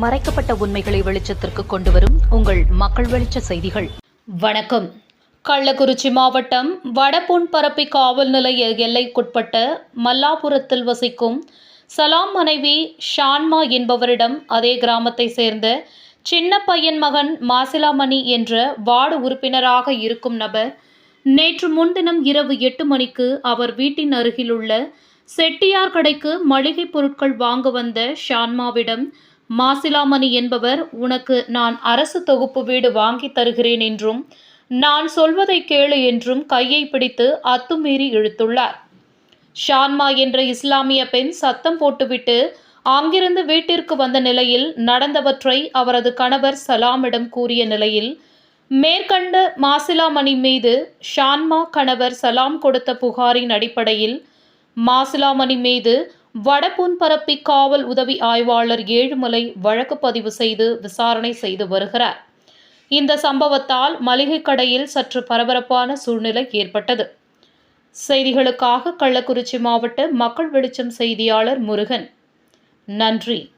மறைக்கப்பட்ட உண்மைகளை வெளிச்சத்திற்கு கொண்டு வரும் உங்கள் மக்கள் வெளிச்ச செய்திகள். வணக்கம். கள்ளக்குறிச்சி மாவட்டம் வடபொன்பரப்பி காவல் நிலைய எல்லைக்குட்பட்ட மல்லாபுரத்தில் வசிக்கும் சலாம் மனைவி ஷான்மா என்பவரிடம் அதே கிராமத்தை சேர்ந்த சின்ன பையன் மகன் மாசிலாமணி என்ற வார்டு உறுப்பினராக இருக்கும் நபர் நேற்று முன்தினம் இரவு எட்டு மணிக்கு அவர் வீட்டின் அருகிலுள்ள செட்டியார் கடைக்கு மளிகை பொருட்கள் வாங்க வந்த ஷான்மாவிடம் மாசிலாமணி என்பவர் உனக்கு நான் அரசு தொகுப்பு வீடு வாங்கி தருகிறேன் என்றும் நான் சொல்வதை கேளு என்றும் கையை பிடித்து அத்துமீறி இழுத்துள்ளார். ஷான்மா என்ற இஸ்லாமிய பெண் சத்தம் போட்டுவிட்டு அங்கிருந்து வீட்டிற்கு வந்த நிலையில் நடந்தவற்றை அவரது கணவர் சலாமிடம் கூறிய நிலையில் மேற்கண்ட மாசிலாமணி மீது ஷான்மா கணவர் சலாம் கொடுத்த புகாரின் அடிப்படையில் மாசிலாமணி மீது வடபுன்பரப்பி காவல் உதவி ஆய்வாளர் ஏழுமலை வழக்கு பதிவு செய்து விசாரணை செய்து வருகிறார். இந்த சம்பவத்தால் மளிகை கடையில் சற்று பரபரப்பான சூழ்நிலை ஏற்பட்டது. செய்திகளுக்காக கள்ளக்குறிச்சி மாவட்ட மக்கள் வெளிச்சம் செய்தியாளர் முருகன். நன்றி.